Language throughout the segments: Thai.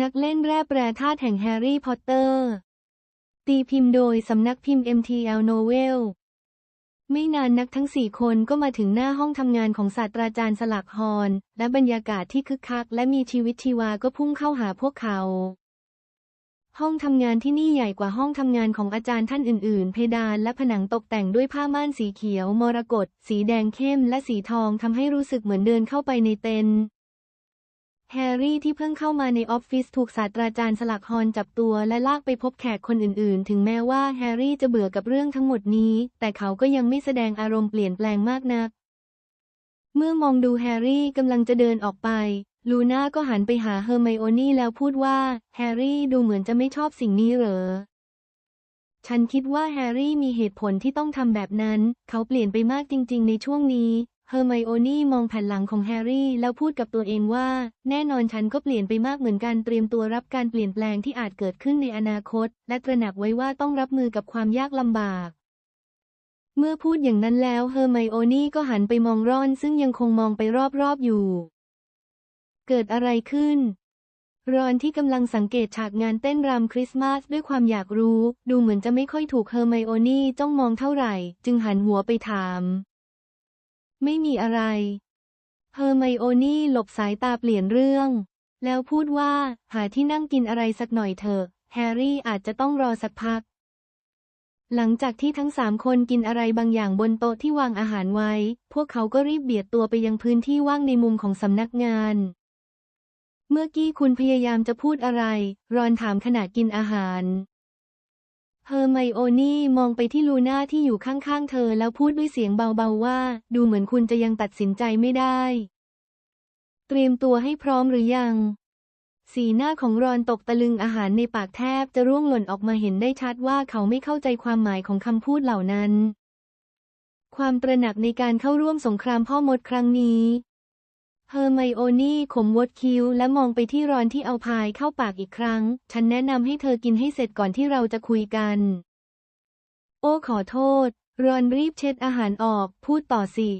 นักเล่นแร่แปรธาตุแห่งแฮร์รี่พอตเตอร์ ตีพิมพ์โดยสำนักพิมพ์ MTL Novel ไม่นานนักทั้งสี่คนก็มาถึงหน้าห้องทำงานของศาสตราจารย์สลักฮอนและบรรยากาศที่คึกคัก และมีชีวิตชีวาก็พุ่งเข้าหาพวกเขา ห้องทำงานที่นี่ใหญ่กว่าห้องทำงานของอาจารย์ท่านอื่นๆ เพดานและผนังตกแต่งด้วยผ้าม่านสีเขียว มรกตสีแดงเข้ม และสีทองทำให้รู้สึกเหมือนเดินเข้าไปในเต็นท์ แฮร์รี่ที่เพิ่งเข้ามาในออฟฟิศถูกศาสตราจารย์สลักฮอนจับตัวและลากไปพบแขกคนอื่นๆ ถึงแม้ว่าแฮร์รี่จะเบื่อกับเรื่องทั้งหมดนี้ แต่เขาก็ยังไม่แสดงอารมณ์เปลี่ยนแปลงมากนัก เมื่อมองดูแฮร์รี่กำลังจะเดินออกไป ลูน่าก็หันไปหาเฮอร์ไมโอนี่แล้วพูดว่า แฮร์รี่ดูเหมือนจะไม่ชอบสิ่งนี้เหรอ ฉันคิดว่าแฮร์รี่มีเหตุผลที่ต้องทำแบบนั้น เขาเปลี่ยนไปมากจริง ๆ ในช่วงนี้ เฮอร์ไมโอนี่มองแผ่นหลังของแฮร์รี่แล้วพูดกับตัวเองว่า แน่นอนฉันก็เปลี่ยนไปมากเหมือนกันเตรียมตัวรับการเปลี่ยนแปลงที่อาจเกิดขึ้นในอนาคต และตระหนักไว้ว่าต้องรับมือกับความยากลำบาก เมื่อพูดอย่างนั้นแล้วเฮอร์ไมโอนี่ก็หันไปมองรอนซึ่งยังคงมองไปรอบๆอยู่ เกิดอะไรขึ้น รอนที่กำลังสังเกตฉากงานเต้นรำคริสต์มาสด้วยความอยากรู้ ดูเหมือนจะไม่ค่อยถูกเฮอร์ไมโอนี่จ้องมองเท่าไหร่ จึงหันหัวไปถาม ไม่มีอะไรเฮอร์ไมโอนี่หลบสายตาเปลี่ยนเรื่อง แล้วพูดว่า หาที่นั่งกินอะไรสักหน่อยเถอะ แฮร์รี่อาจจะต้องรอสักพัก หลังจากที่ทั้งสามคนกินอะไรบางอย่างบนโต๊ะที่วางอาหารไว้ พวกเขาก็รีบเบียดตัวไปยังพื้นที่ว่างในมุมของสำนักงาน เมื่อกี้คุณพยายามจะพูดอะไร รอนถามขณะกินอาหาร อร์ไมโอนี่มองไปที่ลูน่าที่อยู่ข้างๆเธอแล้วพูดด้วยเสียงเบาๆว่า ดูเหมือนคุณจะยังตัดสินใจไม่ได้ เตรียมตัวให้พร้อมหรือยัง สีหน้าของรอนตกตะลึงอาหารในปากแทบจะร่วงหล่นออกมาเห็นได้ชัดว่าเขาไม่เข้าใจความหมายของคำพูดเหล่านั้น ความตระหนักในการเข้าร่วมสงครามพ่อมดครั้งนี้ เฮอร์ไมโอนี่ขมวดคิ้วและมองไปที่รอนที่เอาพายเข้าปากอีกครั้ง ฉันแนะนำให้เธอกินให้เสร็จก่อนที่เราจะคุยกัน โอ้ขอโทษ รอนรีบเช็ดอาหารออก พูดต่อสิ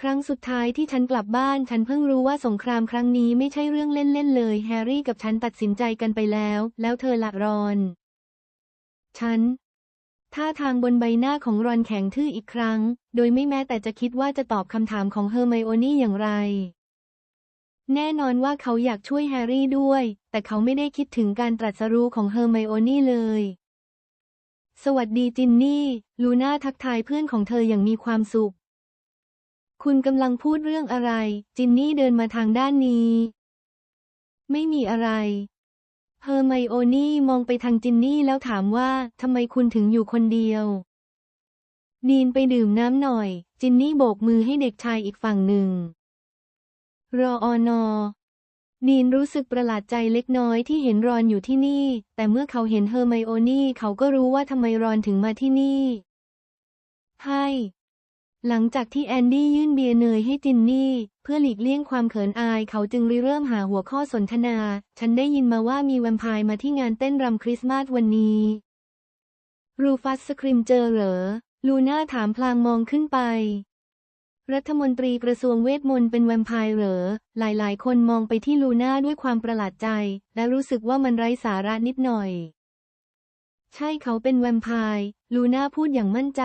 ครั้งสุดท้ายที่ฉันกลับบ้าน ฉันเพิ่งรู้ว่าสงครามครั้งนี้ไม่ใช่เรื่องเล่นๆเลย แฮร์รี่กับฉันตัดสินใจกันไปแล้ว แล้วเธอละรอน ฉัน ท่าทางบนใบหน้าของรอนแข็งทื่ออีกครั้ง โดยไม่แม้แต่จะคิดว่าจะตอบคำถามของเฮอร์ไมโอนี่อย่างไร แน่นอนว่าเขาอยากช่วยแฮร์รี่ด้วย แต่เขาไม่ได้คิดถึงการตรัสรู้ของเฮอร์ไมโอนี่เลย สวัสดีจินนี่ ลูน่าทักทายเพื่อนของเธออย่างมีความสุข คุณกำลังพูดเรื่องอะไร จินนี่เดินมาทางด้านนี้ ไม่มีอะไร เฮอร์ไมโอนี่มองไปทางจินนี่แล้วถามว่าทำไมคุณถึงอยู่คนเดียว นีนไปดื่มน้ำหน่อย จินนี่โบกมือให้เด็กชายอีกฝั่งหนึ่ง รออนอ นีนรู้สึกประหลาดใจเล็กน้อยที่เห็นรอนอยู่ที่นี่ แต่เมื่อเขาเห็นเฮอร์ไมโอนี่เขาก็รู้ว่าทำไมรอนถึงมาที่นี่ ให้ หลังจากที่แอนดี้ยื่นเบียร์เนยให้จินนี่ เพื่อหลีกเลี่ยงความเขินอายเขาจึงริเริ่มหาหัวข้อสนทนา ฉันได้ยินมาว่ามีแวมไพร์มาที่งานเต้นรำคริสต์มาสวันนี้ รูฟัสสคริมเจอเหรอ ลูน่าถามพลางมองขึ้นไป รัฐมนตรีกระทรวงเวทมนต์เป็นแวมไพร์เหรอ หลายๆ คนมองไปที่ลูน่าด้วยความประหลาดใจ และรู้สึกว่ามันไร้สาระนิดหน่อย ใช่เขาเป็นแวมไพร์ ลูน่าพูดอย่างมั่นใจ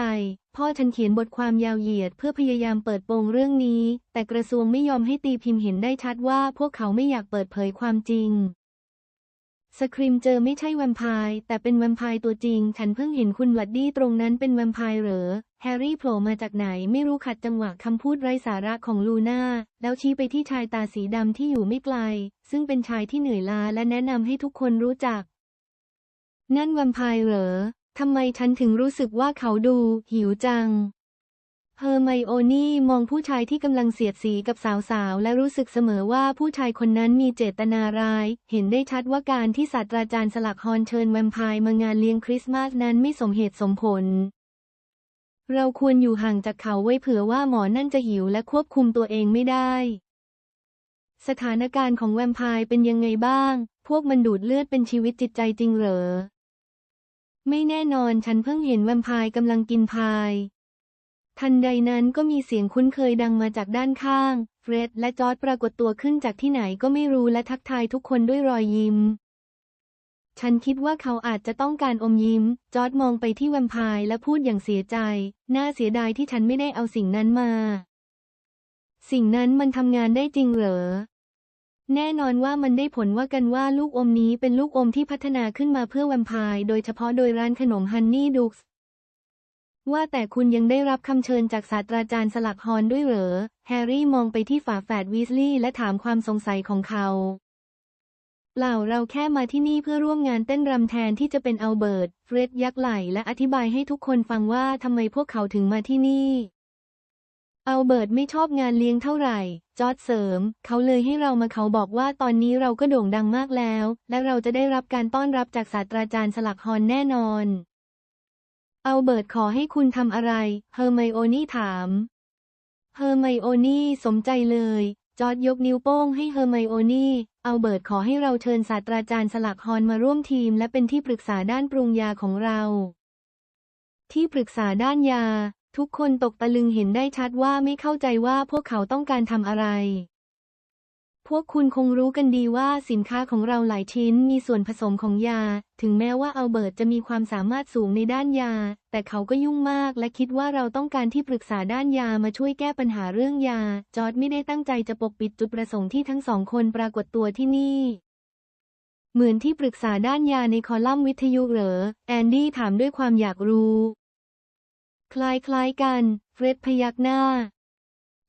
พ่อฉันเขียนบทความยาวเหยียดเพื่อพยายามเปิดโปงเรื่องนี้ แต่กระทรวงไม่ยอมให้ตีพิมพ์เห็นได้ชัดว่าพวกเขาไม่อยากเปิดเผยความจริง สคริมเจอไม่ใช่แวมไพร์แต่เป็นแวมไพร์ตัวจริง ฉันเพิ่งเห็นคุณวัดดี้ตรงนั้นเป็นแวมไพร์เหรอ แฮร์รี่โผล่มาจากไหนไม่รู้ขัดจังหวะคำพูดไร้สาระของลูน่า แล้วชี้ไปที่ชายตาสีดำที่อยู่ไม่ไกล ซึ่งเป็นชายที่เหนื่อยล้าและแนะนำให้ทุกคนรู้จัก นั่นแวมไพร์เหรอ ทำไมฉันถึงรู้สึกว่าเขาดู หิวจัง เฮอร์ไมโอนี่มองผู้ชายที่กำลังเสียดสีกับสาวๆ และรู้สึกเสมอว่าผู้ชายคนนั้นมีเจตนาร้าย เห็นได้ชัดว่าการที่ศาสตราจารย์สลักฮอนเชิญแวมไพร์มางานเลี้ยงคริสต์มาสนั้นไม่สมเหตุสมผล เราควรอยู่ห่างจากเขาไว้เผื่อว่าหมอนั่นจะหิวและควบคุมตัวเองไม่ได้ สถานการณ์ของแวมไพร์เป็นยังไงบ้าง พวกมันดูดเลือดเป็นชีวิตจิตใจจริงเหรอ ไม่แน่นอนฉันเพิ่งเห็นแวมไพร์กำลังกินพาย ทันใดนั้นก็มีเสียงคุ้นเคยดังมาจากด้านข้าง เฟร็ดและจอร์ดปรากฏตัวขึ้นจากที่ไหนก็ไม่รู้และทักทายทุกคนด้วยรอยยิ้ม ฉันคิดว่าเขาอาจจะต้องการอมยิ้ม จอร์ดมองไปที่แวมไพร์และพูดอย่างเสียใจ น่าเสียดายที่ฉันไม่ได้เอาสิ่งนั้นมา สิ่งนั้นมันทำงานได้จริงเหรอ แน่นอนว่ามันได้ผลว่ากันว่าลูกอมนี้เป็นลูกอมที่พัฒนาขึ้นมาเพื่อแวมไพร์โดยเฉพาะโดยร้านขนมฮันนี่ดุกส์ว่าแต่คุณยังได้รับคำเชิญจากศาสตราจารย์สลักฮอนด้วยเหรอ แฮร์รี่มองไปที่ฝาแฝดวีสลีย์และถามความสงสัยของเขา เปล่าเราแค่มาที่นี่เพื่อร่วมงานเต้นรำแทนที่จะเป็นอัลเบิร์ต เฟร็ดยักไหลและอธิบายให้ทุกคนฟังว่าทำไมพวกเขาถึงมาที่นี่ อัลเบิร์ตไม่ชอบงานเลี้ยงเท่าไหร่ จอร์ดเสริม เขาเลยให้เรามาเขาบอกว่าตอนนี้เราก็โด่งดังมากแล้ว และเราจะได้รับการต้อนรับจากศาสตราจารย์สลักฮอนแน่นอน อัลเบิร์ตขอให้คุณทำอะไร เฮอร์ไมโอนี่ถาม เฮอร์ไมโอนี่สมใจเลย จอร์ดยกนิ้วโป้งให้เฮอร์ไมโอนี่ อัลเบิร์ตขอให้เราเชิญศาสตราจารย์สลักฮอนมาร่วมทีม และเป็นที่ปรึกษาด้านปรุงยาของเราที่ปรึกษาด้านยา ทุกคนตกตะลึงเห็นได้ชัดว่าไม่เข้าใจว่าพวกเขาต้องการทำอะไร พวกคุณคงรู้กันดีว่าสินค้าของเราหลายชิ้นมีส่วนผสมของยา ถึงแม้ว่าอัลเบิร์ตจะมีความสามารถสูงในด้านยา แต่เขาก็ยุ่งมากและคิดว่าเราต้องการที่ปรึกษาด้านยามาช่วยแก้ปัญหาเรื่องยา จอร์ดไม่ได้ตั้งใจจะปกปิดจุดประสงค์ที่ทั้งสองคนปรากฏตัวที่นี่เหมือนที่ปรึกษาด้านยาในคอลัมน์วิทยุเหรอ แอนดี้ถามด้วยความอยากรู้ คล้ายๆกัน เฟร็ดพยักหน้า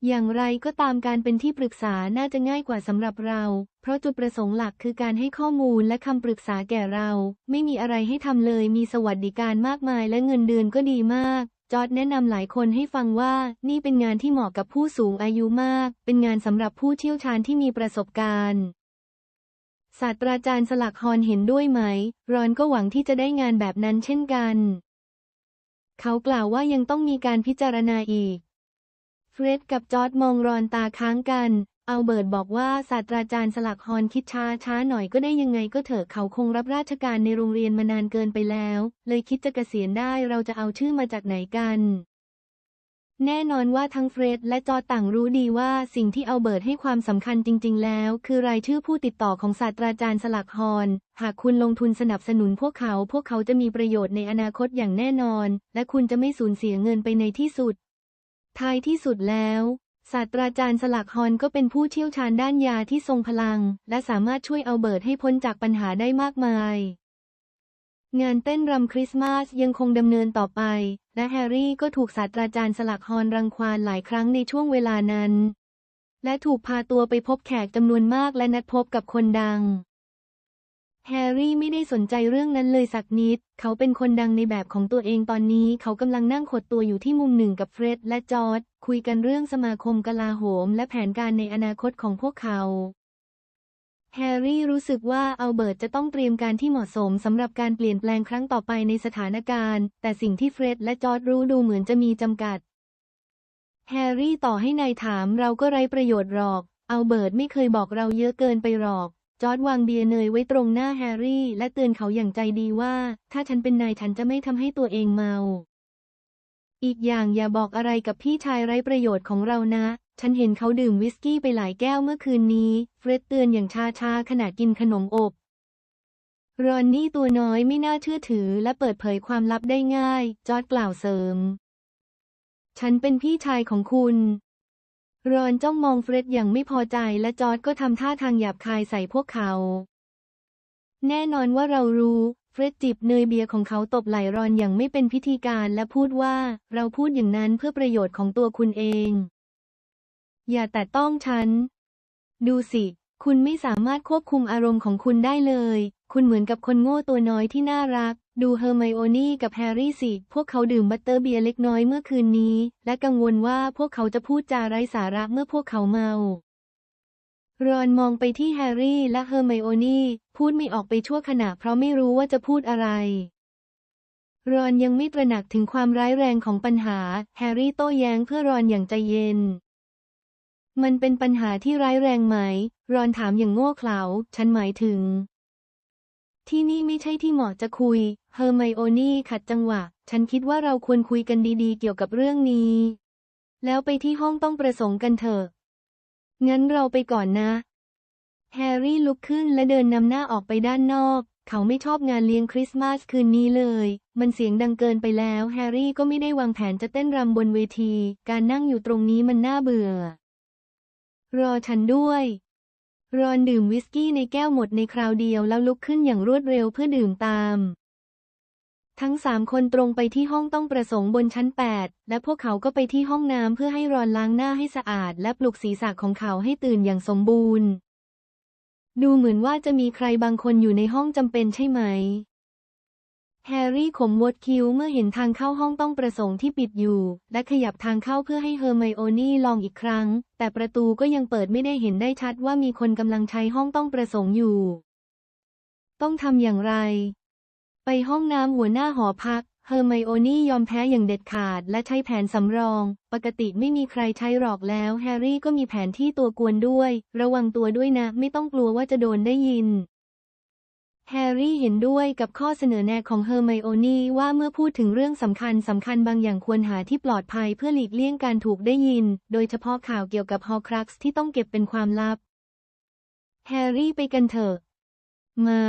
อย่างไรก็ตามการเป็นที่ปรึกษาน่าจะง่ายกว่าสำหรับเรา เพราะจุดประสงค์หลักคือการให้ข้อมูลและคำปรึกษาแก่เรา ไม่มีอะไรให้ทำเลย มีสวัสดิการมากมายและเงินเดือนก็ดีมาก จอร์ดแนะนำหลายคนให้ฟังว่า นี่เป็นงานที่เหมาะกับผู้สูงอายุมาก เป็นงานสำหรับผู้เชี่ยวชาญที่มีประสบการณ์ศาสตราจารย์สลักฮอนเห็นด้วยไหม รอนก็หวังที่จะได้งานแบบนั้นเช่นกัน เขากล่าวว่ายังต้องมีการพิจารณาอีก เฟร็ดกับจอร์ดมองรอนตาค้างกัน อัลเบิร์ตบอกว่าศาสตราจารย์สลักฮอนคิดช้าช้าหน่อยก็ได้ยังไงก็เถอะเขาคงรับราชการในโรงเรียนมานานเกินไปแล้ว เลยคิดจะเกษียณได้เราจะเอาชื่อมาจากไหนกัน แน่นอนว่าทั้งเฟรดและจอต่างรู้ดีว่าสิ่งที่เอัลเบิร์ตให้ความสำคัญจริง ๆ แล้ว คือรายชื่อผู้ติดต่อของศาสตราจารย์สลักฮอนหากคุณลงทุนสนับสนุนพวกเขา พวกเขาจะมีประโยชน์ในอนาคตอย่างแน่นอน และคุณจะไม่สูญเสียเงินไปในที่สุด ท้ายที่สุดแล้วศาสตราจารย์สลักฮอนก็เป็นผู้เชี่ยวชาญด้านยาที่ทรงพลัง และสามารถช่วยเอัลเบิร์ตให้พ้นจากปัญหาได้มากมาย งานเต้นรำคริสต์มาสยังคงดำเนินต่อไป และแฮร์รี่ก็ถูกศาสตราจารย์สลักฮอนรังควานหลายครั้งในช่วงเวลานั้น และถูกพาตัวไปพบแขกจำนวนมากและนัดพบกับคนดัง แฮร์รี่ไม่ได้สนใจเรื่องนั้นเลยสักนิด เขาเป็นคนดังในแบบของตัวเองตอนนี้ เขากำลังนั่งขดตัวอยู่ที่มุมหนึ่งกับเฟร็ดและจอร์ดคุยกันเรื่องสมาคมกลาโหม และแผนการในอนาคตของพวกเขา แฮร์รี่รู้สึกว่าอัลเบิร์ตจะต้องเตรียมการที่เหมาะสมสำหรับการเปลี่ยนแปลงครั้งต่อไปในสถานการณ์ แต่สิ่งที่เฟร็ดและจอร์ดรู้ดูเหมือนจะมีจำกัด แฮร์รี่ต่อให้นายถามเราก็ไร้ประโยชน์หรอก อัลเบิร์ตไม่เคยบอกเราเยอะเกินไปหรอก จอร์ดวางเบียร์เนยไว้ตรงหน้าแฮร์รี่ และเตือนเขาอย่างใจดีว่า ถ้าฉันเป็นนายฉันจะไม่ทำให้ตัวเองเมา อีกอย่างอย่าบอกอะไรกับพี่ชายไร้ประโยชน์ของเรานะ ฉันเห็นเขาดื่มวิสกี้ไปหลายแก้วเมื่อคืนนี้ เฟร็ดเตือนอย่างช้าๆขณะกินขนมอบ รอนนี่ตัวน้อยไม่น่าเชื่อถือและเปิดเผยความลับได้ง่าย จอร์ดกล่าวเสริม ฉันเป็นพี่ชายของคุณ รอนจ้องมองเฟร็ดอย่างไม่พอใจและจอร์ดก็ทำท่าทางหยาบคายใส่พวกเขา แน่นอนว่าเรารู้เฟร็ดจิบเนยเบียร์ของเขาตบไหล่รอนอย่างไม่เป็นพิธีการและพูดว่าเราพูดอย่างนั้นเพื่อประโยชน์ของตัวคุณเอง อย่าแต่ต้องฉัน ดูสิ คุณไม่สามารถควบคุมอารมณ์ของคุณได้เลย คุณเหมือนกับคนโง่ตัวน้อยที่น่ารัก ดูเฮอร์ไมโอนี่กับแฮร์รี่สิ พวกเขาดื่มบัตเตอร์เบียร์เล็กน้อยเมื่อคืนนี้ และกังวลว่าพวกเขาจะพูดจาไร้สาระเมื่อพวกเขาเมารอนมองไปที่แฮร์รี่และเฮอร์ไมโอนี่พูดไม่ออกไปชั่วขณะเพราะไม่รู้ว่าจะพูดอะไร รอนยังไม่ตระหนักถึงความร้ายแรงของปัญหา แฮร์รี่โต้แย้งเพื่อรอนอย่างใจเย็น มันเป็นปัญหาที่ร้ายแรงไหม รอนถามอย่างโง่เขลา ฉันหมายถึง ที่นี่ไม่ใช่ที่เหมาะจะคุย เฮอร์ไมโอนี่ขัดจังหวะ ฉันคิดว่าเราควรคุยกันดีๆ เกี่ยวกับเรื่องนี้ แล้วไปที่ห้องต้องประสงค์กันเถอะ งั้นเราไปก่อนนะ แฮร์รี่ลุกขึ้นและเดินนำหน้าออกไปด้านนอก เขาไม่ชอบงานเลี้ยงคริสต์มาสคืนนี้เลย มันเสียงดังเกินไปแล้ว แฮร์รี่ก็ไม่ได้วางแผนจะเต้นรำบนเวที การนั่งอยู่ตรงนี้มันน่าเบื่อ รอฉันด้วย รอนดื่มวิสกี้ในแก้วหมดในคราวเดียวแล้วลุกขึ้นอย่างรวดเร็วเพื่อดื่มตาม ทั้งสามคนตรงไปที่ห้องต้องประสงค์บนชั้น 8 และพวกเขาก็ไปที่ห้องน้ำเพื่อให้รอนล้างหน้าให้สะอาด และปลุกศีรษะของเขาให้ตื่นอย่างสมบูรณ์ ดูเหมือนว่าจะมีใครบางคนอยู่ในห้องจำเป็นใช่ไหม แฮร์รี่ขมวดคิ้วเมื่อเห็นทางเข้าห้องต้องประสงค์ที่ปิดอยู่ และขยับทางเข้าเพื่อให้เฮอร์ไมโอนี่ลองอีกครั้ง แต่ประตูก็ยังเปิดไม่ได้เห็นได้ชัดว่ามีคนกำลังใช้ห้องต้องประสงค์อยู่ ต้องทำอย่างไร ไปห้องน้ำหัวหน้าหอพัก เฮอร์ไมโอนี่ยอมแพ้อย่างเด็ดขาดและใช้แผนสำรอง ปกติไม่มีใครใช้หรอกแล้ว แฮร์รี่ก็มีแผนที่ตัวกวนด้วย ระวังตัวด้วยนะ ไม่ต้องกลัวว่าจะโดนได้ยิน แฮร์รี่เห็นด้วยกับข้อเสนอแนะของเฮอร์ไมโอนี่ว่าเมื่อพูดถึงเรื่องสำคัญสำคัญบางอย่างควรหาที่ปลอดภัยเพื่อหลีกเลี่ยงการถูกได้ยิน โดยเฉพาะข่าวเกี่ยวกับฮอครักซ์ที่ต้องเก็บเป็นความลับ แฮร์รี่ไปกันเถอะ มา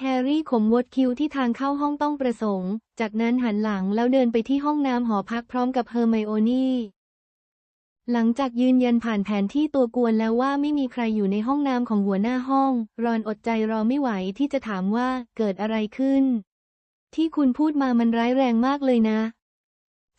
แฮร์รี่ขมวดคิ้วที่ทางเข้าห้องต้องประสงค์ จากนั้นหันหลังแล้วเดินไปที่ห้องน้ำหอพักพร้อมกับเฮอร์ไมโอนี่ หลังจากยืนยันผ่านแผนที่ตัวกวนแล้วว่าไม่มีใครอยู่ในห้องน้ำของหัวหน้าห้อง รอนอดใจรอไม่ไหวที่จะถามว่าเกิดอะไรขึ้น ที่คุณพูดมามันร้ายแรงมากเลยนะ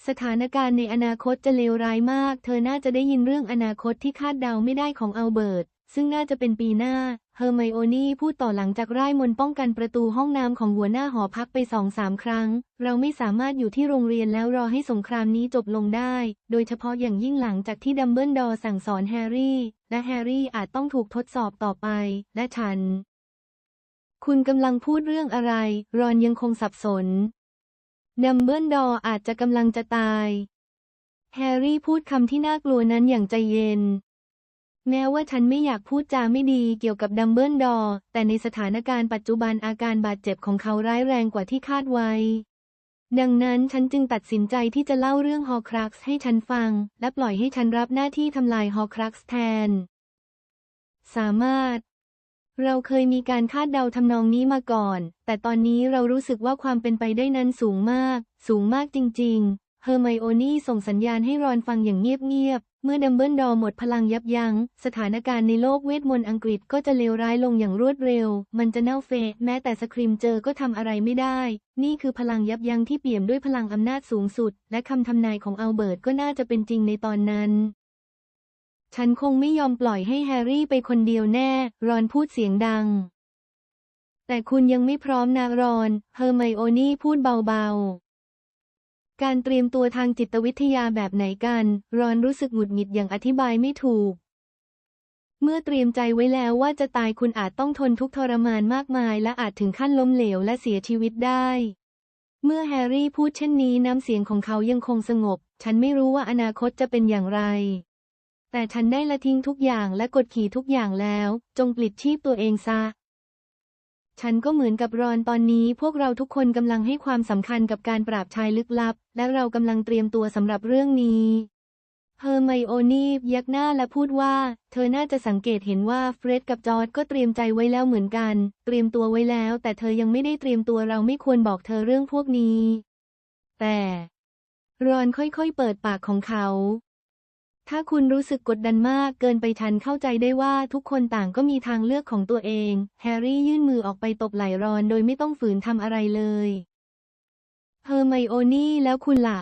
สถานการณ์ในอนาคตจะเลวร้ายมาก เธอน่าจะได้ยินเรื่องอนาคตที่คาดเดาไม่ได้ของอัลเบิร์ตซึ่งน่าจะเป็นปีหน้า เฮอร์ไมโอนี่พูดต่อหลังจากร่ายมนต์ป้องกันประตูห้องน้ำของหัวหน้าหอพักไปสองสามครั้ง เราไม่สามารถอยู่ที่โรงเรียนแล้วรอให้สงครามนี้จบลงได้ โดยเฉพาะอย่างยิ่งหลังจากที่ดัมเบิลดอร์สั่งสอนแฮร์รี่ และแฮร์รี่อาจต้องถูกทดสอบต่อไป และฉัน คุณกำลังพูดเรื่องอะไร รอนยังคงสับสน ดัมเบิลดอร์อาจจะกำลังจะตาย แฮร์รี่พูดคำที่น่ากลัวนั้นอย่างใจเย็น แม้ว่าฉันไม่อยากพูดจาไม่ดีเกี่ยวกับดัมเบิลดอร์แต่ในสถานการณ์ปัจจุบันอาการบาดเจ็บของเขาร้ายแรงกว่าที่คาดไว้ ดังนั้นฉันจึงตัดสินใจที่จะเล่าเรื่องฮอครักซ์ให้ฉันฟัง และปล่อยให้ฉันรับหน้าที่ทำลายฮอครักซ์แทน สามารถ เราเคยมีการคาดเดาทำนองนี้มาก่อน แต่ตอนนี้เรารู้สึกว่าความเป็นไปได้นั้นสูงมาก สูงมากจริง ๆ เฮอร์ไมโอนี่ส่งสัญญาณให้รอนฟังอย่างเงียบๆ เมื่อดัมเบิลดอร์หมดพลังยับยัง้ง สถานการณ์ในโลกเวทมนต์อังกฤษก็จะเลวร้ายลงอย่างรวดเร็ว มันจะเน่าเฟะแม้แต่สครีมเจอก็ทำอะไรไม่ได้ นี่คือพลังยับยั้งที่เปี่ยมด้วยพลังอำนาจสูงสุด และคำทำนายของอัลเบิร์ตก็น่าจะเป็นจริงในตอนนั้น ฉันคงไม่ยอมปล่อยให้แฮร์รี่ไปคนเดียวแน่ รอนพูดเสียงดัง แต่คุณยังไม่พร้อมนะรอน เฮอร์ไมโอนี่พูดเบาๆ การเตรียมตัวทางจิตวิทยาแบบไหนกัน รอนรู้สึกหงุดหงิดอย่างอธิบายไม่ถูก เมื่อเตรียมใจไว้แล้วว่าจะตายคุณอาจต้องทนทุกทรมานมากมาย และอาจถึงขั้นล้มเหลวและเสียชีวิตได้ เมื่อแฮร์รี่พูดเช่นนี้น้ำเสียงของเขายังคงสงบ ฉันไม่รู้ว่าอนาคตจะเป็นอย่างไร แต่ฉันได้ละทิ้งทุกอย่างและกดขี่ทุกอย่างแล้ว จงปลิดชีพตัวเองซะ ฉันก็เหมือนกับรอนตอนนี้พวกเราทุกคนกำลังให้ความสำคัญกับการปราบชายลึกลับ และเรากำลังเตรียมตัวสำหรับเรื่องนี้เฮอร์ไมโอนียักหน้าและพูดว่า เธอน่าจะสังเกตเห็นว่าเฟร็ดกับจอร์ดก็เตรียมใจไว้แล้วเหมือนกัน เตรียมตัวไว้แล้ว แต่เธอยังไม่ได้เตรียมตัวเราไม่ควรบอกเธอเรื่องพวกนี้ แต่รอนค่อยๆเปิดปากของเขา ถ้าคุณรู้สึกกดดันมากเกินไปฉันเข้าใจได้ว่าทุกคนต่างก็มีทางเลือกของตัวเอง แฮร์รี่ยื่นมือออกไปตบไหล่รอนโดยไม่ต้องฝืนทำอะไรเลยเฮอร์ไมโอนี่แล้วคุณล่ะ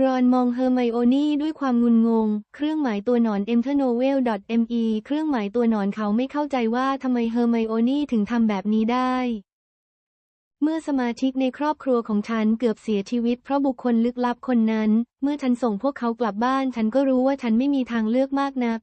รอนมองเฮอร์ไมโอนี่ด้วยความงุนงง เครื่องหมายตัวหนอน e n t e r n o v e l me เครื่องหมายตัวหนอนเขาไม่เข้าใจว่าทำไมเฮอร์ไมโอนี่ถึงทำแบบนี้ได้ เมื่อสมาชิกในครอบครัวของฉันเกือบเสียชีวิตเพราะบุคคลลึกลับคนนั้น เมื่อฉันส่งพวกเขากลับบ้าน ฉันก็รู้ว่าฉันไม่มีทางเลือกมากนัก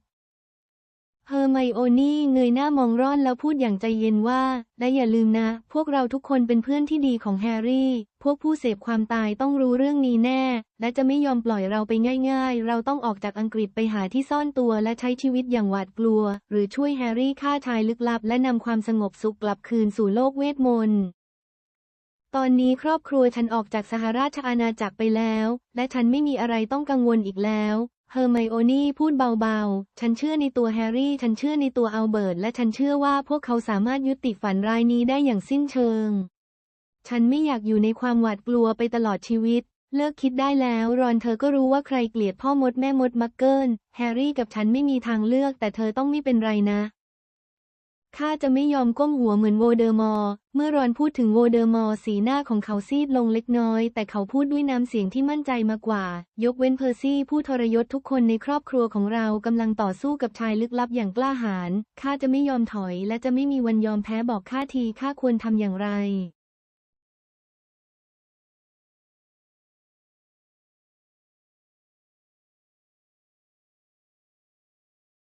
เฮอร์ไมโอนี่เงยหน้ามองร่อนแล้วพูดอย่างใจเย็นว่า และอย่าลืมนะ พวกเราทุกคนเป็นเพื่อนที่ดีของแฮร์รี่ พวกผู้เสพความตายต้องรู้เรื่องนี้แน่ และจะไม่ยอมปล่อยเราไปง่าย ๆ เราต้องออกจากอังกฤษไปหาที่ซ่อนตัวและใช้ชีวิตอย่างหวาดกลัว หรือช่วยแฮร์รี่ฆ่าชายลึกลับ และนำความสงบสุขกลับคืนสู่โลกเวทมนต์ ตอนนี้ครอบครัวฉันออกจากสหราชอาณาจักรไปแล้ว และฉันไม่มีอะไรต้องกังวลอีกแล้วเฮอร์ไมโอนี่พูดเบาๆ ฉันเชื่อในตัวแฮร์รี่ ฉันเชื่อในตัวอัลเบิร์ต และฉันเชื่อว่าพวกเขาสามารถยุติฝันร้ายนี้ได้อย่างสิ้นเชิง ฉันไม่อยากอยู่ในความหวาดกลัวไปตลอดชีวิต เลิกคิดได้แล้ว รอนเธอก็รู้ว่าใครเกลียดพ่อมดแม่มดมักเกิล แฮร์รี่กับฉันไม่มีทางเลือก แต่เธอต้องไม่เป็นไรนะ ข้าจะไม่ยอมก้มหัวเหมือนโวเดอร์มอร์ เมื่อรอนพูดถึงโวเดอร์มอร์สีหน้าของเขาซีดลงเล็กน้อย แต่เขาพูดด้วยน้ำเสียงที่มั่นใจมากกว่า ยกเว้นเพอร์ซี่ผู้ทรยศทุกคนในครอบครัวของเรากำลังต่อสู้กับชายลึกลับอย่างกล้าหาญ ข้าจะไม่ยอมถอยและจะไม่มีวันยอมแพ้บอกข้าทีข้าควรทำอย่างไร